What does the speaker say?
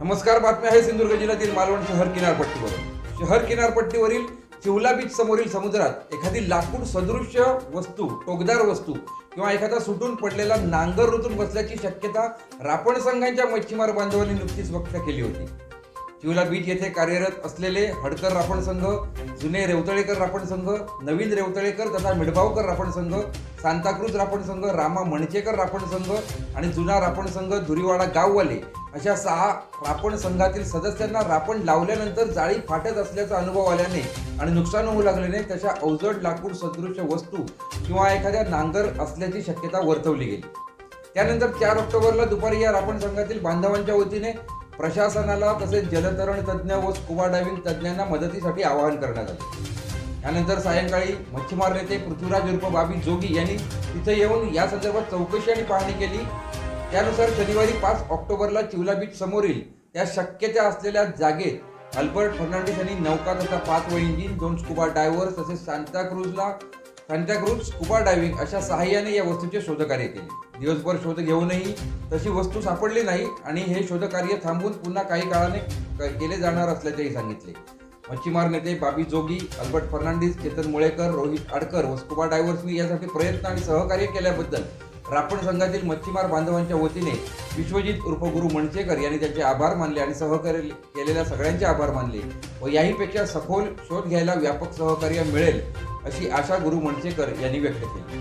नमस्कार बातमी आहे सिंधुदुर्ग जिल्ह्यातील मालवण शहर किनारपट्टीवर. शहर किनारपट्टीवरील चिवला बीच समोरील समुद्रात एखादी लाकूड सदृश्य वस्तू टोकदार वस्तू किंवा एखादा सुटून पडलेला नांगर रुतून बसल्याची शक्यता रापण संघांच्या मच्छीमार बांधवांनी नुकतीच व्यक्त केली होती. चिवला बीच येथे कार्यरत असलेले हडकर रापण संघ जुने रेवतळेकर रापण संघ नवीन रेवतळेकर तथा मिडभावकर रापण संघ सांताक्रूज रापण संघ रामा मणचेकर रापण संघ आणि जुना रापण संघ धुरीवाडा गाववाले अशा सहा रापण संघातील सदस्यांना रापण लावल्यानंतर जाळी फाटत असल्याचा अनुभव आल्याने आणि नुकसान होऊ लागल्याने तशा अवजड लाकूड सदृश्य वस्तू किंवा एखाद्या नांगर असल्याची शक्यता वर्तवली गेली. त्यानंतर चार ऑक्टोबरला दुपारी या रापण संघातील बांधवांच्या वतीने प्रशासनाला तसेच जलतरण तज्ज्ञ व स्कुबा डायव्हिंग तज्ज्ञांना मदतीसाठी आवाहन करण्यात आले. त्यानंतर सायंकाळी मच्छीमार नेते पृथ्वीराज उर्फ बाबी जोगी यांनी तिथे येऊन या संदर्भात चौकशी आणि पाहणी केली. त्यानुसार शनिवारी पाच ऑक्टोबरला चिवला बीच समोरील त्या शक्यता असलेल्या जागेत अल्बर्ट फर्नांडिस यांनी नौका तथा पाच व इंजिन दोन स्कुबा डायव्हर्स तसेच सांताक्रूजला सांताक्रूज स्कुबा डायव्हिंग अशा सहाय्याने या वस्तूचे शोधकार्य केले. दिवसभर शोध घेऊनही तशी वस्तू सापडली नाही आणि हे शोधकार्य थांबून पुन्हा काही काळाने केले जाणार असल्याचेही सांगितले. मच्छीमार नेते बाबी जोगी अल्बर्ट फर्नांडिस चेतन मुळेकर रोहित आडकर व स्कुबा डायव्हर्सनी यासाठी प्रयत्न आणि सहकार्य केल्याबद्दल रापण संघातील मच्छीमार बांधवांच्या वतीने विश्वजित उर्फ गुरु मणचेकर यांनी त्यांचे आभार मानले आणि सहकार्य केलेल्या सगळ्यांचे आभार मानले व याहीपेक्षा सखोल शोध घ्यायला व्यापक सहकार्य मिळेल अशी आशा गुरु मणचेकर यांनी व्यक्त केली.